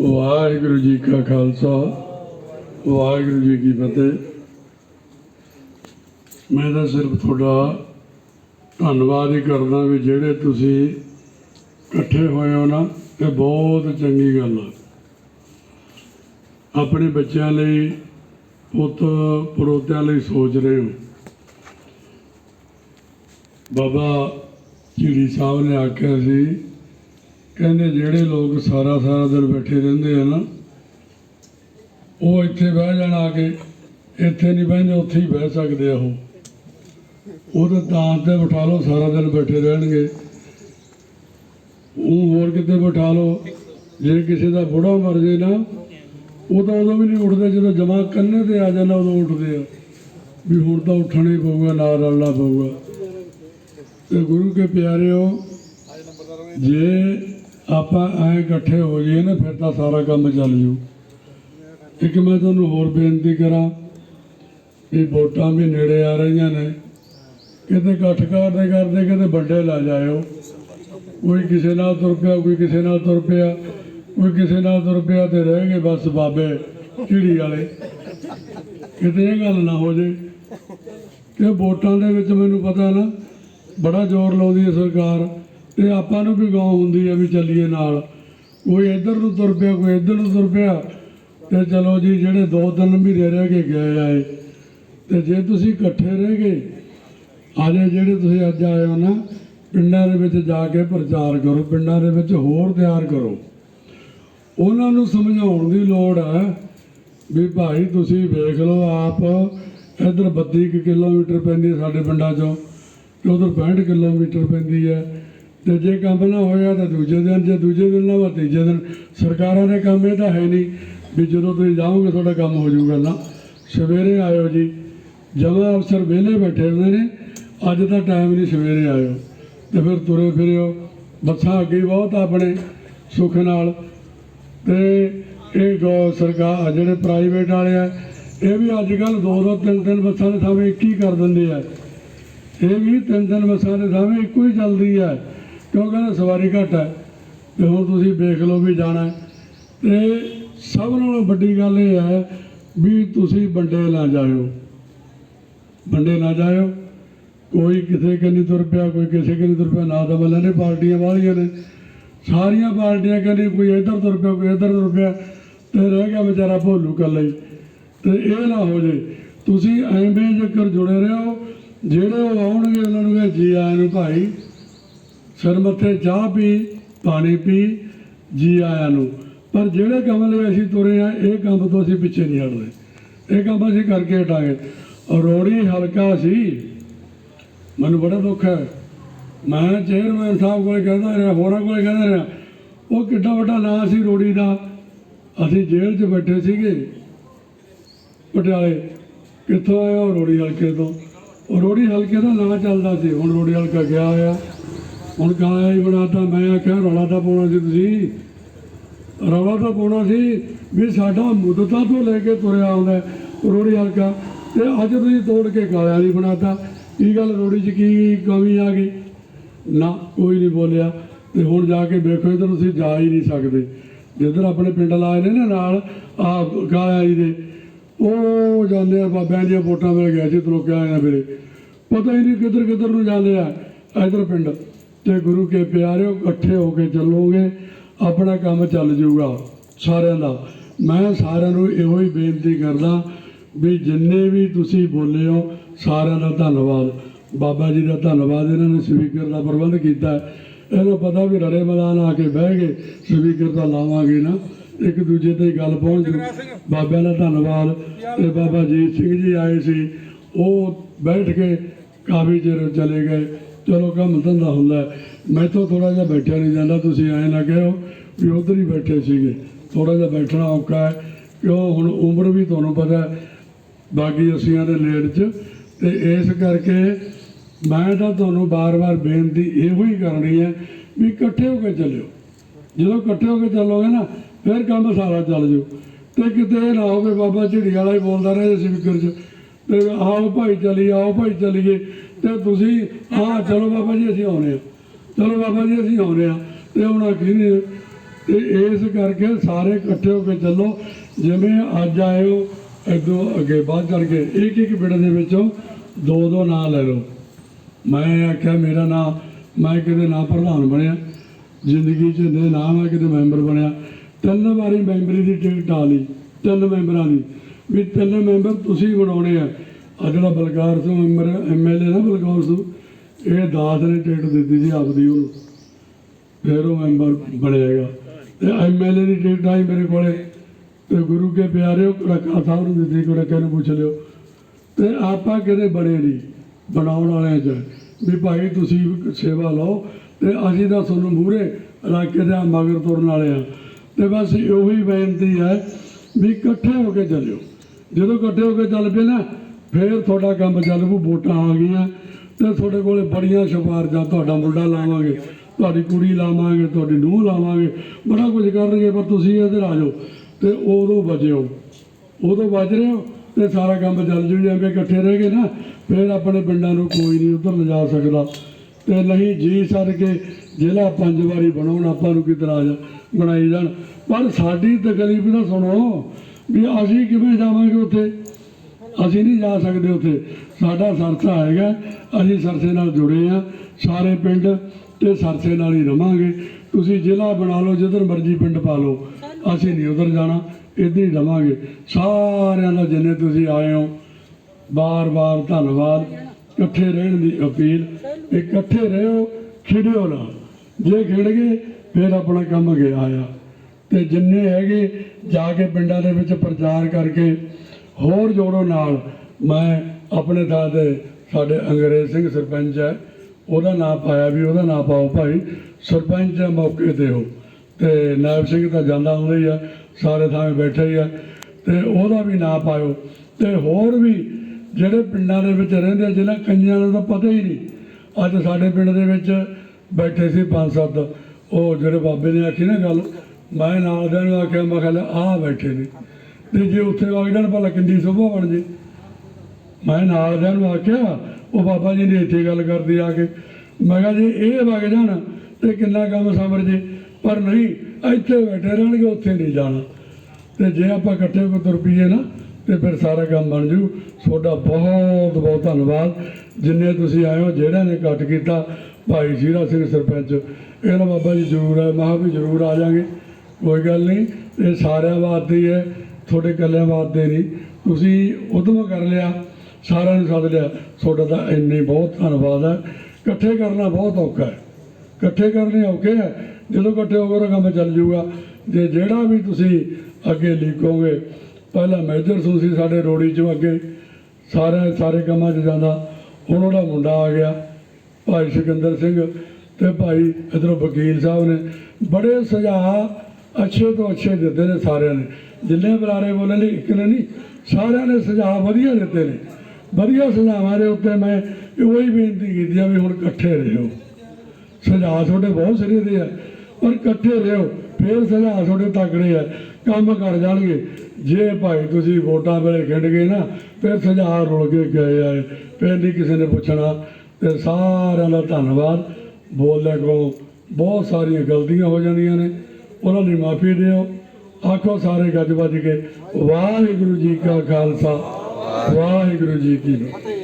ਵਾਹਿਗੁਰੂ ਜੀ ਕਾ ਖਾਲਸਾ, ਵਾਹਿਗੁਰੂ ਜੀ ਕੀ ਫਤਿਹ। ਮੈਂ ਤਾਂ ਸਿਰਫ ਤੁਹਾਡਾ ਧੰਨਵਾਦ ਹੀ ਕਰਦਾ ਵੀ ਜਿਹੜੇ ਤੁਸੀਂ ਇਕੱਠੇ ਹੋਏ ਹੋ ਨਾ, ਇਹ ਬਹੁਤ ਚੰਗੀ ਗੱਲ ਆ। ਆਪਣੇ ਬੱਚਿਆਂ ਲਈ, ਪੁੱਤ ਪਰੋਤਿਆਂ ਲਈ ਸੋਚ ਰਹੇ ਹੋ। ਬਾਬਾ ਝੀੜੀ ਸਾਹਿਬ ਨੇ ਆਖਿਆ ਸੀ ਕਹਿੰਦੇ ਜਿਹੜੇ ਲੋਕ ਸਾਰਾ ਸਾਰਾ ਦਿਨ ਬੈਠੇ ਰਹਿੰਦੇ ਆ ਨਾ, ਉਹ ਇੱਥੇ ਬਹਿ ਜਾਣ ਆ ਕੇ, ਇੱਥੇ ਨਹੀਂ ਬਹਿੰਦੇ, ਉੱਥੇ ਹੀ ਬਹਿ ਸਕਦੇ ਆ ਉਹ। ਉਹ ਤਾਂ ਤੇ ਬਿਠਾ ਲਓ, ਸਾਰਾ ਦਿਨ ਬੈਠੇ ਰਹਿਣਗੇ। ਉਹ ਹੋਰ ਕਿਤੇ ਬਿਠਾ ਲਓ, ਜੇ ਕਿਸੇ ਦਾ ਬੁੜਾ ਮਰ ਜੇ ਨਾ, ਉਹ ਤਾਂ ਉਦੋਂ ਵੀ ਨਹੀਂ ਉੱਠਦੇ, ਜਦੋਂ ਜਮਾ ਕੰਨੇ ਤੇ ਆ ਜਾਂਦਾ, ਉਦੋਂ ਉੱਠਦੇ ਆ। ਵੀ ਹੁਣ ਤਾਂ ਉੱਠਣਾ ਹੀ ਪਊਗਾ, ਨਾਲ ਰਲਣਾ ਪਊਗਾ। ਤੇ ਗੁਰੂ ਕੇ ਪਿਆਰਿਓ, ਜੇ ਆਪਾਂ ਐ ਇਕੱਠੇ ਹੋ ਜਾਈਏ ਨਾ, ਫਿਰ ਤਾਂ ਸਾਰਾ ਕੰਮ ਚੱਲ ਜੂ। ਇੱਕ ਮੈਂ ਤੁਹਾਨੂੰ ਹੋਰ ਬੇਨਤੀ ਕਰਾਂ, ਵੀ ਵੋਟਾਂ ਵੀ ਨੇੜੇ ਆ ਰਹੀਆਂ ਨੇ। ਕਿਤੇ ਇਕੱਠ ਕਰਦੇ ਕਰਦੇ ਕਿਤੇ ਵੱਡੇ ਲਾ ਜਾਇਓ। ਕੋਈ ਕਿਸੇ ਨਾਲ ਤੁਰ ਪਿਆ, ਕੋਈ ਕਿਸੇ ਨਾਲ ਤੁਰ ਪਿਆ, ਕੋਈ ਕਿਸੇ ਨਾਲ ਤੁਰ ਪਿਆ ਤੇ ਰਹਿ ਗਏ ਬਸ ਬਾਬੇ ਚਿੜੀ ਵਾਲੇ। ਕਿਤੇ ਇਹ ਗੱਲ ਨਾ ਹੋ ਜੇ ਕਿ ਵੋਟਾਂ ਦੇ ਵਿੱਚ ਮੈਨੂੰ ਪਤਾ ਨਾ, ਬੜਾ ਜ਼ੋਰ ਲਾਉਂਦੀ ਹੈ ਸਰਕਾਰ। ਤੇ ਆਪਾਂ ਨੂੰ ਵੀ ਗਾਉ ਹੁੰਦੀ ਹੈ ਵੀ ਚੱਲੀਏ ਨਾਲ। ਕੋਈ ਇੱਧਰ ਨੂੰ ਤੁਰ ਪਿਆ, ਕੋਈ ਇੱਧਰ ਨੂੰ ਤੁਰ ਪਿਆ, ਤੇ ਚਲੋ ਜੀ, ਜਿਹੜੇ ਦੋ ਤਿੰਨ ਮਹੀਨੇ ਰਹਿ ਕੇ ਗਏ ਆਏ ਤੇ ਜੇ ਤੁਸੀਂ ਇਕੱਠੇ ਰਹਿ ਗਏ ਆਲੇ ਜਿਹੜੇ ਤੁਸੀਂ ਅੱਜ ਆਏ ਹੋ ਨਾ, ਪਿੰਡਾਂ ਦੇ ਵਿੱਚ ਜਾ ਕੇ ਪ੍ਰਚਾਰ ਕਰੋ, ਪਿੰਡਾਂ ਦੇ ਵਿੱਚ ਹੋਰ ਤਿਆਰ ਕਰੋ। ਉਹਨਾਂ ਨੂੰ ਸਮਝਾਉਣ ਦੀ ਲੋੜ ਹੈ ਵੀ ਭਾਈ ਤੁਸੀਂ ਵੇਖ ਲਓ ਆਪ, ਇੱਧਰ 32 ਕੁ ਕਿਲੋਮੀਟਰ ਪੈਂਦੀ ਸਾਡੇ ਪਿੰਡਾਂ ਚੋਂ, ਤੇ ਉਧਰ 65 ਕਿਲੋਮੀਟਰ ਪੈਂਦੀ ਹੈ ਤੇ ਜੇ ਕੰਮ ਨਾ ਹੋਇਆ ਤਾਂ ਦੂਜੇ ਦਿਨ, ਜੇ ਦੂਜੇ ਦਿਨ ਨਾ ਹੋਇਆ ਤੀਜੇ ਦਿਨ ਸਰਕਾਰਾਂ ਦੇ ਕੰਮ ਇਹ ਤਾਂ ਹੈ ਨਹੀਂ ਵੀ ਜਦੋਂ ਤੁਸੀਂ ਜਾਓਗੇ ਤੁਹਾਡਾ ਕੰਮ ਹੋ ਜਾਊਗਾ ਨਾ। ਸਵੇਰੇ ਆਇਓ ਜੀ, ਜਮਾ ਅਫਸਰ ਵਿਹਲੇ ਬੈਠੇ ਹੁੰਦੇ ਨੇ, ਅੱਜ ਤਾਂ ਟਾਈਮ ਨਹੀਂ ਸਵੇਰੇ ਆਇਓ। ਤੇ ਫਿਰ ਤੁਰੇ ਫਿਰਿਓ, ਬੱਸਾਂ ਅੱਗੇ ਬਹੁਤ ਆਪਣੇ ਸੁੱਖ ਨਾਲ। ਤੇ ਇਹ ਗੋ ਸਰਕਾਰ ਜਿਹੜੇ ਪ੍ਰਾਈਵੇਟ ਵਾਲੇ ਆ, ਇਹ ਵੀ ਅੱਜ ਕੱਲ ਦੋ ਦੋ, ਤਿੰਨ ਤਿੰਨ ਬੱਸਾਂ ਦੇ ਥਾਵੇਂ ਇੱਕ ਹੀ ਕਰ ਦਿੰਦੇ ਆ। ਇਹ ਵੀ ਤਿੰਨ ਤਿੰਨ ਬੱਸਾਂ ਦੇ ਥਾਵੇਂ ਇੱਕੋ ਹੀ ਚੱਲਦੀ ਹੈ ਕਿਉਂਕਿ ਨਾ ਸਵਾਰੀ ਘੱਟ ਹੈ? ਤੇ ਹੁਣ ਤੁਸੀਂ ਵੇਖ ਲਓ ਵੀ ਜਾਣਾ ਹੈ। ਤੇ ਸਭ ਨਾਲੋਂ ਵੱਡੀ ਗੱਲ ਇਹ ਹੈ ਵੀ ਤੁਸੀਂ ਵੰਡੇ ਨਾ ਜਾਇਓ। ਵੰਡੇ ਨਾ ਜਾਇਓ। ਕੋਈ ਕਿਸੇ ਕੰਨੀ ਤੁਰ ਪਿਆ, ਕੋਈ ਕਿਸੇ ਕੰਨੀ ਤੁਰ ਪਿਆ, ਨਾ ਤਾਂ ਮੱਲੇ ਨੇ ਪਾਰਟੀਆਂ ਵਾਲੀਆਂ ਨੇ। ਸਾਰੀਆਂ ਪਾਰਟੀਆਂ ਕਹਿੰਦੀ ਕੋਈ ਇੱਧਰ ਤੁਰ ਪਿਆ, ਕੋਈ ਇੱਧਰ ਤੁਰ ਪਿਆ, ਤੇ ਰਹਿ ਗਿਆ ਵਿਚਾਰਾ ਭੋਲੂ ਕੱਲਾ ਹੀ। ਤੇ ਇਹ ਨਾ ਹੋ ਜੇ। ਤੁਸੀਂ ਐਵੇਂ ਜੇਕਰ ਜੁੜੇ ਰਹੋ, ਜਿਹੜੇ ਉਹ ਆਉਣਗੇ, ਉਹਨਾਂ ਨੂੰ ਕਹੇ ਜੀ ਆਇਆਂ ਨੂੰ ਭਾਈ ਸਿਰ ਮੱਥੇ ਚਾਹ ਪੀ, ਪਾਣੀ ਪੀ, ਜੀ ਆਇਆਂ ਨੂੰ। ਪਰ ਜਿਹੜੇ ਕੰਮ ਲਈ ਅਸੀਂ ਤੁਰੇ ਆ, ਇਹ ਕੰਮ ਤੋਂ ਅਸੀਂ ਪਿੱਛੇ ਨਹੀਂ ਹਟਦੇ। ਇਹ ਕੰਮ ਅਸੀਂ ਕਰਕੇ ਹਟਾਂਗੇ। ਰੋੜੀ ਹਲਕਾ ਸੀ। ਮੈਨੂੰ ਬੜਾ ਦੁੱਖ ਹੈ। ਮੈਂ ਚੇਅਰਮੈਨ ਸਾਹਿਬ ਕੋਲ ਕਹਿੰਦਾ ਰਿਹਾ, ਹੋਰਾਂ ਕੋਲ ਕਹਿੰਦਾ ਰਿਹਾ, ਉਹ ਕਿੱਡਾ ਵੱਡਾ ਨਾਂ ਸੀ ਰੋੜੀ ਦਾ। ਅਸੀਂ ਜੇਲ੍ਹ 'ਚ ਬੈਠੇ ਸੀਗੇ। ਪਟਿਆਲੇ। ਕਿੱਥੋਂ ਆਇਆ ਉਹ ਰੋੜੀ ਹਲਕੇ ਤੋਂ? ਉਹ ਰੋੜੀ ਹਲਕੇ ਦਾ ਨਾਂ ਚੱਲਦਾ ਸੀ। ਹੁਣ ਰੋੜੀ ਹਲਕਾ ਗਿਆ ਆ ਹੁਣ ਕਾਇਆ ਹੀ ਬਣਾਤਾ ਮੈਂ ਆਖਿਆ ਰੌਲਾ ਤਾਂ ਪਾਉਣਾ ਸੀ ਤੁਸੀਂ। ਰੌਲਾ ਤਾਂ ਪਾਉਣਾ ਸੀ ਵੀ ਸਾਡਾ ਮੁੱਦਤਾ ਤੋਂ ਲੈ ਕੇ ਤੁਰਿਆ ਆਉਂਦਾ ਹੈ, ਰੋੜੀ ਹਲਕਾ। ਤੇ ਅੱਜ ਤੁਸੀਂ ਤੋੜ ਕੇ ਕਾਇਆ ਨਹੀਂ ਬਣਾਤਾ ਕੀ ਗੱਲ ਰੋੜੀ 'ਚ ਕੀ ਕਮੀ ਆ ਗਈ? ਨਾ, ਕੋਈ ਨਹੀਂ ਬੋਲਿਆ। ਤੇ ਹੁਣ ਜਾ ਕੇ ਵੇਖੋ, ਇਧਰ ਤੁਸੀਂ ਜਾ ਹੀ ਨਹੀਂ ਸਕਦੇ। ਜਿੱਧਰ ਆਪਣੇ ਪਿੰਡ ਲਾਏ ਨੇ ਨਾ ਨਾਲ ਆ ਕਾਇਆ ਜੀ ਦੇ, ਉਹ ਜਾਂਦੇ ਆ ਬਾਬਿਆਂ ਦੀਆਂ ਵੋਟਾਂ ਮਿਲ ਗਿਆ ਸੀ, ਤਲੋਕਿਆ ਆਇਆ ਮੇਰੇ ਪਤਾ ਹੀ ਨਹੀਂ ਕਿੱਧਰ ਕਿੱਧਰ ਨੂੰ ਜਾਂਦੇ ਆ, ਇਧਰ ਪਿੰਡ। ਤੇ ਗੁਰੂ ਕੇ ਪਿਆਰਿਓ ਇਕੱਠੇ ਹੋ ਕੇ ਚੱਲੋਗੇ ਆਪਣਾ ਕੰਮ ਚੱਲ ਜਾਊਗਾ ਸਾਰਿਆਂ ਦਾ। ਮੈਂ ਸਾਰਿਆਂ ਨੂੰ ਇਹੋ ਹੀ ਬੇਨਤੀ ਕਰਦਾ ਵੀ ਜਿੰਨੇ ਵੀ ਤੁਸੀਂ ਬੋਲੇ ਹੋ ਸਾਰਿਆਂ ਦਾ ਧੰਨਵਾਦ। ਬਾਬਾ ਜੀ ਦਾ ਧੰਨਵਾਦ ਇਹਨਾਂ ਨੇ ਸਪੀਕਰ ਦਾ ਪ੍ਰਬੰਧ ਕੀਤਾ। ਇਹਨੂੰ ਪਤਾ ਵੀ ਰੜੇ ਮੈਦਾਨ ਆ ਕੇ ਬਹਿ ਗਏ ਸਪੀਕਰ ਤਾਂ ਲਾਵਾਂਗੇ ਨਾ। ਇੱਕ ਦੂਜੇ ਤੇ ਗੱਲ ਪਹੁੰਚ ਜੂ। ਬਾਬਿਆਂ ਦਾ ਧੰਨਵਾਦ। ਤੇ ਬਾਬਾ ਜੀਤ ਸਿੰਘ ਜੀ ਆਏ ਸੀ। ਉਹ ਬੈਠ ਕੇ ਕਾਫੀ ਚਿਰ ਚਲੇ ਗਏ। ਚਲੋ ਕੰਮ ਧੰਦਾ ਹੁੰਦਾ ਮੈਂ ਮੈਥੋਂ ਥੋੜਾ ਜਿਹਾ ਬੈਠਿਆ ਨਹੀਂ ਜਾਂਦਾ, ਤੁਸੀਂ ਐਂ ਨਾ ਕਹੋ ਵੀ ਉਧਰ ਹੀ ਬੈਠੇ ਸੀਗੇ। ਥੋੜਾ ਜਿਹਾ ਬੈਠਣਾ ਔਖਾ ਹੈ। ਕਿਉਂ? ਹੁਣ ਉਮਰ ਵੀ ਤੁਹਾਨੂੰ ਪਤਾ ਹੈ ਬਾਕੀ ਅਸੀਆਂ ਦੇ ਲੇਟ 'ਚ। ਤੇ ਇਸ ਕਰਕੇ ਮੈਂ ਤਾਂ ਤੁਹਾਨੂੰ ਬਾਰ-ਬਾਰ ਬੇਨਤੀ ਇਹੋ ਹੀ ਕਰਨੀ ਹੈ ਵੀ ਇਕੱਠੇ ਹੋ ਕੇ ਚੱਲਿਓ। ਜਦੋਂ ਇਕੱਠੇ ਹੋ ਕੇ ਚੱਲੋਗੇ ਨਾ, ਫਿਰ ਕੰਮ ਸਾਰਾ ਚੱਲ ਜੂ ਤੇ ਕਿਤੇ ਨਾ ਹੋਵੇ ਬਾਬਾ ਝਿੜੀ ਵਾਲਾ ਹੀ ਬੋਲਦਾ ਰਹੇ ਸਪੀਕਰ 'ਚ, ਤੇ ਆਓ ਭਾਈ ਚੱਲੀਏ, ਆਓ ਭਾਈ ਚਲੀਏ। ਤੇ ਤੁਸੀਂ, ਹਾਂ, ਚਲੋ ਬਾਬਾ ਜੀ, ਅਸੀਂ ਆਉਣੇ ਆ। ਚਲੋ ਬਾਬਾ ਜੀ, ਅਸੀਂ ਆਉਣੇ ਆ। ਤੇ ਹੁਣ ਆਖੀ ਨਹੀਂ ਤੇ ਇਸ ਕਰਕੇ ਸਾਰੇ ਇਕੱਠੇ ਹੋ ਕੇ ਚੱਲੋ। ਜਿਵੇਂ ਅੱਜ ਆਏ ਹੋ ਇਦੋਂ ਅੱਗੇ ਬਾਅਦ ਕਰਕੇ ਇੱਕ ਇੱਕ ਬਿੜ ਦੇ ਵਿੱਚੋਂ ਦੋ ਦੋ ਨਾਂ ਲੈ ਲਓ। ਮੈਂ ਆਖਿਆ, ਮੇਰਾ ਨਾਂ, ਮੈਂ ਕਿਤੇ ਨਾਂ ਪ੍ਰਧਾਨ ਬਣਿਆ। ਜ਼ਿੰਦਗੀ 'ਚ ਨੇ ਨਾਂ ਮੈਂ ਕਿਤੇ ਮੈਂਬਰ ਬਣਿਆ। ਤਿੰਨ ਵਾਰੀ ਮੈਂਬਰੀ ਦੀ ਟਿਕਟ ਆ ਲਈ, ਤਿੰਨ ਮੈਂਬਰਾਂ ਦੀ। ਵੀ ਤਿੰਨ ਮੈਂਬਰ ਤੁਸੀਂ ਬਣਾਉਣੇ ਆ। ਆ ਜਿਹੜਾ ਬਲਕਾਰ ਸਿੰਘ ਮੈਂਬਰ ਐਮਐਲਏ ਨਾ ਬਲਕਾਰ ਸਿੰਘ, ਇਹ ਦਾਸ ਨੇ ਟਿਕਟ ਦਿੱਤੀ ਸੀ ਆਪਦੀ ਉਹਨੂੰ। ਫਿਰ ਉਹ ਮੈਂਬਰ ਬਣੇਗਾ ਤੇ ਐਮਐਲਏ ਦੀ ਟਿਕਟ ਆਈ ਮੇਰੇ ਕੋਲੇ। ਤੇ ਗੁਰੂ ਕੇ ਪਿਆਰਿਓ ਰਕਾ ਸਾਹਿਬ ਨੂੰ ਦਿੱਤੀ ਕੋਲੇ ਕਿਹਨੂੰ ਪੁੱਛ ਲਿਓ। ਤੇ ਆਪਾਂ ਕਿਤੇ ਬਣੇ ਨਹੀਂ ਬਣਾਉਣ ਵਾਲਿਆਂ ਚ। ਵੀ ਭਾਈ ਤੁਸੀਂ ਸੇਵਾ ਲਓ। ਤੇ ਅਸੀਂ ਤਾਂ ਤੁਹਾਨੂੰ ਮੂਹਰੇ ਇਲਾਕੇ ਦੇ ਮਗਰ ਤੁਰਨ ਵਾਲੇ ਆ ਤੇ ਬਸ ਉਹੀ ਬੇਨਤੀ ਹੈ ਵੀ ਇਕੱਠੇ ਹੋ ਕੇ ਚੱਲਿਓ। ਜਦੋਂ ਇਕੱਠੇ ਹੋ ਕੇ ਚੱਲ ਪਏ ਨਾ ਫਿਰ ਤੁਹਾਡਾ ਕੰਮ ਚੱਲ ਵੋਟਾਂ ਆ ਗਈਆਂ ਤੇ ਤੁਹਾਡੇ ਕੋਲੇ ਬੜੀਆਂ ਸਿਫਾਰਸ਼ਾਂ ਤੁਹਾਡਾ ਮੁੰਡਾ ਲਾਵਾਂਗੇ ਤੁਹਾਡੀ ਕੁੜੀ ਲਾਵਾਂਗੇ ਤੁਹਾਡੀ ਨੂੰਹ ਲਾਵਾਂਗੇ ਬੜਾ ਕੁਝ ਕਰਨਗੇ ਪਰ ਤੁਸੀਂ ਇੱਧਰ ਆ ਜਾਓ ਤੇ ਉਦੋਂ ਬਚਿਓ ਉਦੋਂ ਬਚ ਰਹੇ ਹੋ ਤੇ ਸਾਰਾ ਕੰਮ ਚੱਲ ਜੂ ਜਾਂਗੇ ਇਕੱਠੇ ਰਹਿ ਗਏ ਨਾ ਫਿਰ ਆਪਣੇ ਪਿੰਡਾਂ ਨੂੰ ਕੋਈ ਨਹੀਂ ਉੱਧਰ ਲਿਜਾ ਸਕਦਾ। ਤੇ ਨਹੀਂ ਜੀ ਸਰ ਕੇ ਜ਼ਿਲ੍ਹਾ ਪੰਜ ਵਾਰੀ ਬਣਾਉਣ ਆਪਾਂ ਨੂੰ ਕੀ ਇਤਰਾਜ਼ ਆ, ਬਣਾਈ ਜਾਣ। ਪਰ ਸਾਡੀ ਤਕਲੀਫ ਨਾ ਸੁਣੋ ਵੀ ਅਸੀਂ ਕਿਵੇਂ ਜਾਵਾਂਗੇ ਉੱਥੇ? ਅਸੀਂ ਨਹੀਂ ਜਾ ਸਕਦੇ ਉੱਥੇ। ਸਾਡਾ ਸਰਸਾ ਹੈਗਾ, ਅਸੀਂ ਸਰਸੇ ਨਾਲ ਜੁੜੇ ਆ ਸਾਰੇ ਪਿੰਡ ਤੇ ਸਰਸੇ ਨਾਲ ਹੀ ਰਵਾਂਗੇ। ਤੁਸੀਂ ਜ਼ਿਲ੍ਹਾ ਬਣਾ ਲਓ, ਜਿੱਧਰ ਮਰਜ਼ੀ ਪਿੰਡ ਪਾ ਲਓ। ਅਸੀਂ ਨਹੀਂ ਉਧਰ ਜਾਣਾ, ਇੱਧਰ ਹੀ ਰਵਾਂਗੇ। ਸਾਰਿਆਂ ਦਾ ਜਿੰਨੇ ਤੁਸੀਂ ਆਏ ਹੋ, ਬਾਰ-ਬਾਰ ਧੰਨਵਾਦ। ਇਕੱਠੇ ਰਹਿਣ ਦੀ ਅਪੀਲ, ਇਕੱਠੇ ਰਹੋ ਖਿੜਿਓ ਨਾ। ਜੇ ਖਿੜ ਗਏ ਫਿਰ ਆਪਣਾ ਕੰਮ ਗਿਆ ਆ ਤੇ ਜਿੰਨੇ ਹੈਗੇ, ਜਾ ਕੇ ਪਿੰਡਾਂ ਦੇ ਵਿੱਚ ਪ੍ਰਚਾਰ ਕਰਕੇ ਹੋਰ ਜੋੜੋ ਨਾਲ ਮੈਂ ਆਪਣੇ ਥਾਂ ਤੇ ਸਾਡੇ ਅੰਗਰੇਜ਼ ਸਿੰਘ ਸਰਪੰਚ ਹੈ ਉਹਦਾ ਨਾਂ ਪਾਇਆ ਵੀ ਉਹਦਾ ਨਾਂ ਪਾਓ ਭਾਈ ਸਰਪੰਚ ਦੇ ਮੌਕੇ ਤੇ ਹੋ ਤੇ ਨਾਇਬ ਸਿੰਘ ਤਾਂ ਜਾਂਦਾ ਹੁੰਦਾ ਹੀ ਆ ਸਾਰੇ ਥਾਂ ਬੈਠੇ ਹੀ ਆ। ਤੇ ਉਹਦਾ ਵੀ ਨਾਂ ਪਾਇਓ। ਤੇ ਹੋਰ ਵੀ ਜਿਹੜੇ ਪਿੰਡਾਂ ਦੇ ਵਿੱਚ ਰਹਿੰਦੇ ਆ, ਜਿਹਨਾਂ ਕਈਆਂ ਨੂੰ ਤਾਂ ਪਤਾ ਹੀ ਨਹੀਂ ਅੱਜ ਸਾਡੇ ਪਿੰਡ ਦੇ ਵਿੱਚ ਬੈਠੇ ਸੀ ਪੰਜ ਸੱਤ ਉਹ ਜਿਹੜੇ ਬਾਬੇ ਨੇ ਆਖੀ ਨਾ ਗੱਲ ਮੈਂ ਨਾਲ ਦੇ ਨੂੰ ਆਖਿਆ ਮੈਂ ਕਿਹਾ ਆ ਬੈਠੇ ਨੇ। ਤੇ ਜੇ ਉੱਥੇ ਵਗ ਜਾਣ ਭਲਾ ਕਿੰਨੀ ਸੋਭਾ ਬਣ ਜੇ। ਮੈਂ ਨਾਲ ਦੇ ਨੂੰ ਆਖਿਆ, ਉਹ ਬਾਬਾ ਜੀ ਨੇ ਇੱਥੇ ਗੱਲ ਕਰਦੀ ਆ ਕੇ। ਮੈਂ ਕਿਹਾ, ਜੇ ਇਹ ਵਗ ਜਾਣ ਤੇ ਕਿੰਨਾ ਕੰਮ ਸਮਰ ਜੇ। ਪਰ ਨਹੀਂ, ਇੱਥੇ ਬੈਠੇ ਰਹਿਣਗੇ, ਉੱਥੇ ਨਹੀਂ ਜਾਣਾ। ਤੇ ਜੇ ਆਪਾਂ ਇਕੱਠੇ ਕੋ ਤੁਰ ਪਈਏ ਨਾ, ਤੇ ਫਿਰ ਸਾਰਾ ਕੰਮ ਬਣ ਜੂ। ਤੁਹਾਡਾ ਬਹੁਤ ਬਹੁਤ ਧੰਨਵਾਦ। ਜਿੰਨੇ ਤੁਸੀਂ ਆਏ ਹੋ, ਜਿਹੜਾ ਨੇ ਕੱਟ ਕੀਤਾ, ਭਾਈ ਸ਼ੀਰਾ ਸਿੰਘ ਸਰਪੰਚ ਇਹਨਾਂ ਬਾਬਾ ਜੀ ਜ਼ਰੂਰ ਹੈ ਮਹਾ ਵੀ ਜ਼ਰੂਰ ਆ ਜਾਾਂਗੇ। ਕੋਈ ਗੱਲ ਨਹੀਂ, ਇਹ ਸਾਰਿਆਂ ਵਾਸਤੇ ਹੀ ਹੈ। ਤੁਹਾਡੇ ਇਕੱਲਿਆਂ ਵਾਸਤੇ ਨਹੀਂ। ਤੁਸੀਂ ਉਦਮ ਕਰ ਲਿਆ, ਸਾਰਿਆਂ ਨੂੰ ਸੱਦ ਲਿਆ। ਤੁਹਾਡਾ ਤਾਂ ਇੰਨੇ ਬਹੁਤ ਧੰਨਵਾਦ ਹੈ। ਇਕੱਠੇ ਕਰਨਾ ਬਹੁਤ ਔਖਾ ਹੈ। ਇਕੱਠੇ ਕਰਨੇ ਔਖੇ ਹੈ। ਜਦੋਂ ਇਕੱਠੇ ਹੋਗੇ ਤਾਂ ਕੰਮ ਚੱਲ ਜਾਊਗਾ। ਜੇ ਜਿਹੜਾ ਵੀ ਤੁਸੀਂ ਅੱਗੇ ਲਿਖੋਗੇ, ਪਹਿਲਾਂ ਮੇਜਰ ਸੂ ਸੀ ਸਾਡੇ ਰੋੜੀ ਚੋਂ ਅੱਗੇ, ਸਾਰੇ ਸਾਰੇ ਕੰਮਾਂ 'ਚ ਜਾਂਦਾ। ਹੁਣ ਉਹਦਾ ਮੁੰਡਾ ਆ ਗਿਆ, ਭਾਈ ਸਿਕੰਦਰ ਸਿੰਘ ਤੇ ਭਾਈ ਇਧਰੋਂ ਵਕੀਲ ਸਾਹਿਬ ਨੇ। ਬੜੇ ਸੁਝਾਅ ਅੱਛੇ ਤੋਂ ਅੱਛੇ ਦਿੱਤੇ ਨੇ ਸਾਰਿਆਂ ਨੇ। ਜਿੰਨੇ ਬੁਲਾਰੇ ਬੋਲੇ ਨੇ, ਇੱਕ ਨੇ ਨਹੀਂ, ਸਾਰਿਆਂ ਨੇ ਸੁਝਾਅ ਵਧੀਆ ਦਿੱਤੇ ਨੇ। ਵਧੀਆ ਸੁਝਾਵਾਂ ਦੇ ਉੱਤੇ ਮੈਂ ਉਹੀ ਬੇਨਤੀ ਕੀਤੀ ਆ ਵੀ ਹੁਣ ਇਕੱਠੇ ਰਹੋ। ਸੁਝਾਅ ਤੁਹਾਡੇ ਬਹੁਤ ਸਿਰੇ ਦੇ ਆ, ਪਰ ਇਕੱਠੇ ਰਹੋ, ਫੇਰ ਸੁਝਾਅ ਤੁਹਾਡੇ ਤਕੜੇ ਆ, ਕੰਮ ਕਰ ਜਾਣਗੇ। ਜੇ ਭਾਈ ਤੁਸੀਂ ਵੋਟਾਂ ਵੇਲੇ ਖਿੰਡ ਗਏ ਨਾ, ਫਿਰ ਸੁਝਾਅ ਰੁਲ ਕੇ ਗਏ ਆ, ਫਿਰ ਨਹੀਂ ਕਿਸੇ ਨੇ ਪੁੱਛਣਾ। ਤੇ ਸਾਰਿਆਂ ਦਾ ਧੰਨਵਾਦ। ਬੋਲਦੇ ਕੋ ਬਹੁਤ ਸਾਰੀਆਂ ਗਲਤੀਆਂ ਹੋ ਜਾਂਦੀਆਂ ਨੇ, ਉਹਨਾਂ ਦੀ ਮਾਫੀ ਦਿਓ। ਆਖੋ ਸਾਰੇ ਗੱਜ ਵੱਜ ਕੇ। ਵਾਹਿਗੁਰੂ ਜੀ ਕਾ ਖਾਲਸਾ ਵਾਹਿਗੁਰੂ ਜੀ ਕੀ ਫਤਿਹ।